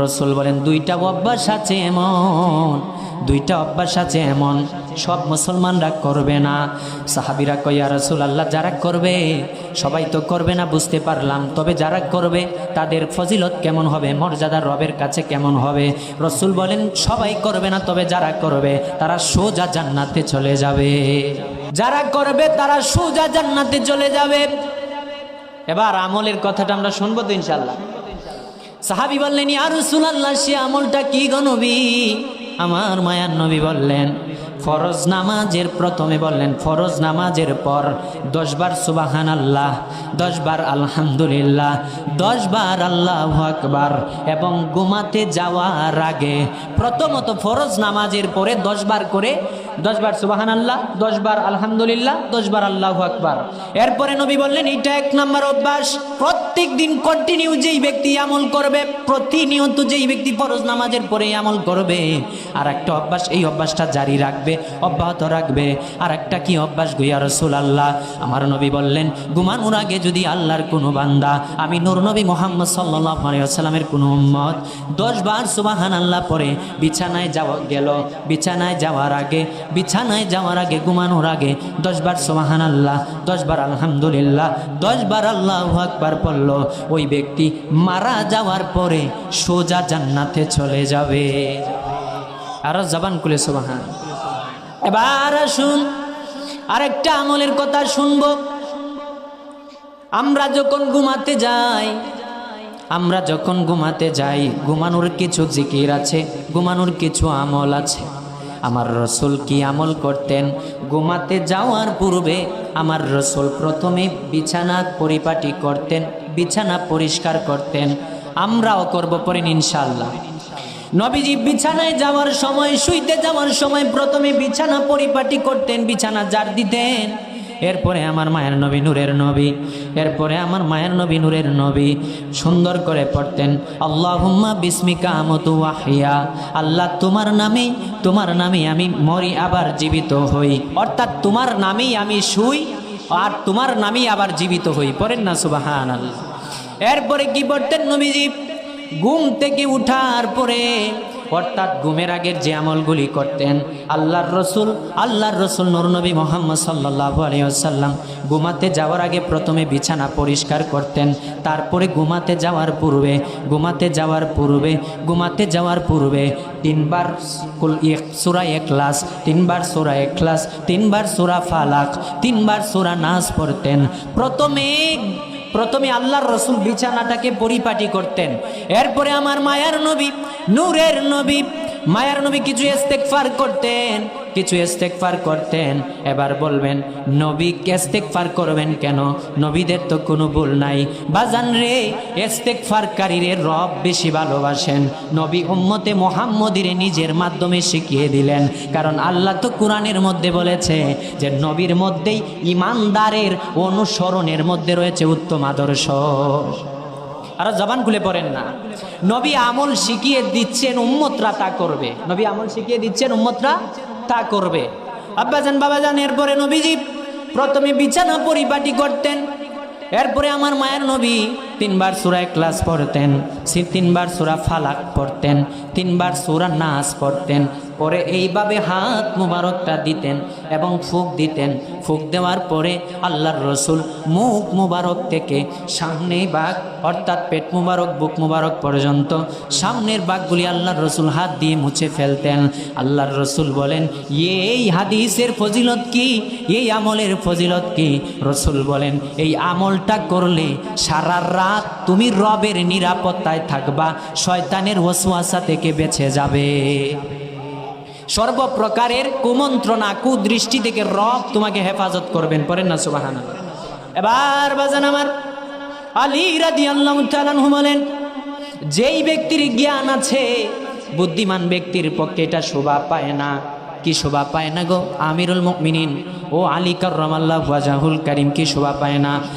রসুল বলেন, দুইটা অভ্যাস আছে এমন, দুইটা অভ্যাস আছে এমন, সব মুসলমানরা করবে না। সাহাবিরা কইয়া রসুল আল্লাহ যারা করবে, সবাই তো করবে না, বুঝতে পারলাম। তবে যারা করবে, তাদের ফজিলত কেমন হবে? মর্যাদা রবের কাছে কেমন হবে? রসুল বলেন, সবাই করবে না, তবে যারা করবে, তারা সোজা জান্নাতে চলে যাবে। যারা করবে, তারা সোজা জান্নাতে চলে যাবে। এবার আমলের কথাটা আমরা শুনব তো ইনশাল্লাহ সাহাবি বললেন আর রসুলাল্লাহ সে আমলটা কি গনবি নবী? আমার মায়ার নবী বললেন ফরজ নামাজের প্রথমে বললেন, ফরজ নামাজের পর দশবার সুবাহান আল্লাহ দশবার আলহামদুলিল্লাহ, দশবার আল্লাহ আকবার এবং ঘুমাতে যাওয়ার আগে প্রথমত ফরজ নামাজের পরে দশবার করে দশবার সুবাহান আল্লাহ দশবার আলহামদুলিল্লাহ, দশবার আল্লাহ আকবার। এরপরে নবী বললেন, এটা এক নম্বর অভ্যাস। প্রত্যেক দিন কন্টিনিউ যেই ব্যক্তি আমল করবে, প্রতিনিয়ত যেই ব্যক্তি ফরজ নামাজের পরে আমল করবে আর একটা অভ্যাস, এই অভ্যাসটা জারি রাখবে। অব্যাহত রাখবে। আর একটা কি অভ্যাস গুইয়া রসুল আল্লাহ আমার নবী বললেন, ঘুমানোর আগে যদি আল্লাহর কোনো বান্দা, আমি নূর নবী মোহাম্মদ সাল্লাহ আলিয়াল্লামের কোনো উম্মত দশবার সুবাহান আল্লাহ পরে বিছানায় যাওয়া গেল। বিছানায় যাওয়ার আগে, বিছানায় যাওয়ার আগে, ঘুমানোর আগে দশবার সোমাহান আল্লাহ দশবার আলহামদুলিল্লাহ দশবার আল্লাহ আকবার পড়ল। ওই ব্যক্তি মারা যাওয়ার পরে সোজা জান্নাতে চলে যাবে। আরও জবান কুলে সোমাহান এবার শুন আরেকটা আমলের কথা শুনব। আমরা যখন ঘুমাতে যাই, আমরা যখন ঘুমাতে যাই, ঘুমানোর কিছু জিকির আছে, ঘুমানোর কিছু আমল আছে। আমার রসুল কি আমল করতেন? ঘুমাতে যাওয়ার পূর্বে আমার রসুল প্রথমে বিছানা পরিপাটি করতেন, বিছানা পরিষ্কার করতেন। আমরাও করব পরেন ইনশাল্লাহ নবীজি বিছানায় যাওয়ার সময়, শুইতে যাওয়ার সময় প্রথমে বিছানা পরিপাটি করতেন, বিছানা জার দিতেন। এরপরে আমার মায়ের নবী নূরের নবী, এরপরে আমার মায়ের নবী নূরের নবী সুন্দর করে পড়তেন আল্লাহ হুম্মা বিস্মিকা আমতু ওয়াহিয়া আল্লাহ, তোমার নামেই তোমার নামে আমি মরি, আবার জীবিত হই। অর্থাৎ তোমার নামেই আমি শুই, আর তোমার নামেই আবার জীবিত হই। পড়েন না সুবাহান আল্লাহ এরপরে কি পড়তেন নবীজি? ঘুম থেকে উঠার পরে অর্থাৎ ঘুমের আগের যে আমলগুলি করতেন, আল্লাহর রসুল আল্লাহর রসুল নবী মোহাম্মদ সাল্লাহ আলিয়াল্লাম ঘুমাতে যাওয়ার আগে প্রথমে বিছানা পরিষ্কার করতেন, তারপরে ঘুমাতে যাওয়ার পূর্বে, ঘুমাতে যাওয়ার পূর্বে, ঘুমাতে যাওয়ার পূর্বে তিনবার সুরা একলাস তিনবার সুরা একলাস তিনবার সুরা ফালাক, তিনবার সুরা নাচ পড়তেন। প্রথমে প্রথমে আল্লাহর রসুল বিছানাটাকে পরিপাটি করতেন। এরপরে আমার মায়ার নবী, নূরের নবী, মায়ার নবী কিছু ইস্তেকফার করতেন। কিছু ইস্তেকফার করতেন। এবার বলবেন নবী ইস্তেকফার করবেন কেন? নবীদের তো কোনো ভুল নাই। বাজান রে ইস্তেকফারকারীরে রব বেশি ভালোবাসেন। নবী উম্মতে মোহাম্মদিরে নিজের মাধ্যমে শিখিয়ে দিলেন। কারণ আল্লাহ তো কোরআনের মধ্যে বলেছে যে, নবীর মধ্যেই ইমানদারের অনুসরণের মধ্যে রয়েছে উত্তম আদর্শ। আর জবান খুলে পড়েন না। নবী আমল শিখিয়ে দিচ্ছেন উম্মতরা তা করবে। নবী আমল শিখিয়ে দিচ্ছেন উম্মতরা তা করবে। আব্বাজান বাবাজান এরপরে নবীজি প্রথমে বিছানা পরিপাটি করতেন। এরপরে আমার মায়ের নবী তিনবার সুরায় ক্লাস পড়তেন, সে তিনবার সুরা ফালাক পড়তেন, তিনবার সুরা নাচ পড়তেন, পরে এইভাবে হাত মুবারকটা দিতেন এবং ফুক দিতেন। ফুক দেওয়ার পরে আল্লাহর রসুল মুখ মুবারক থেকে সামনে বাঘ, অর্থাৎ পেট মুবারক, বুক মুবারক পর্যন্ত সামনের বাঘগুলি আল্লাহর রসুল হাত দিয়ে মুছে ফেলতেন। আল্লাহর রসুল বলেন, এই হাদিসের ফজিলত কি? এই আমলের ফজিলত কি? রসুল বলেন, এই আমলটা করলে সারা রাত তুমি রবের নিরাপত্তায় থাকবা, শয়তানের ওসওয়াসা থেকে বেঁচে যাবে। সর্বপ্রকারের কুমন্ত্রণা, কুদৃষ্টি থেকে রব তোমাকে হেফাজত করবেন। পরেন না সুবাহান এবার বাজান আমার, আলী রাদি আল্লাহ বলেন, যেই ব্যক্তির জ্ঞান আছে, বুদ্ধিমান ব্যক্তির পক্ষে এটা শোভা পায় না। কি শোভা পায় না গো? আমিরুল মুমিনিন, ও আলী কার্রামাল্লাহ ওয়াজাহুল করিম, কি শোভা পায় না?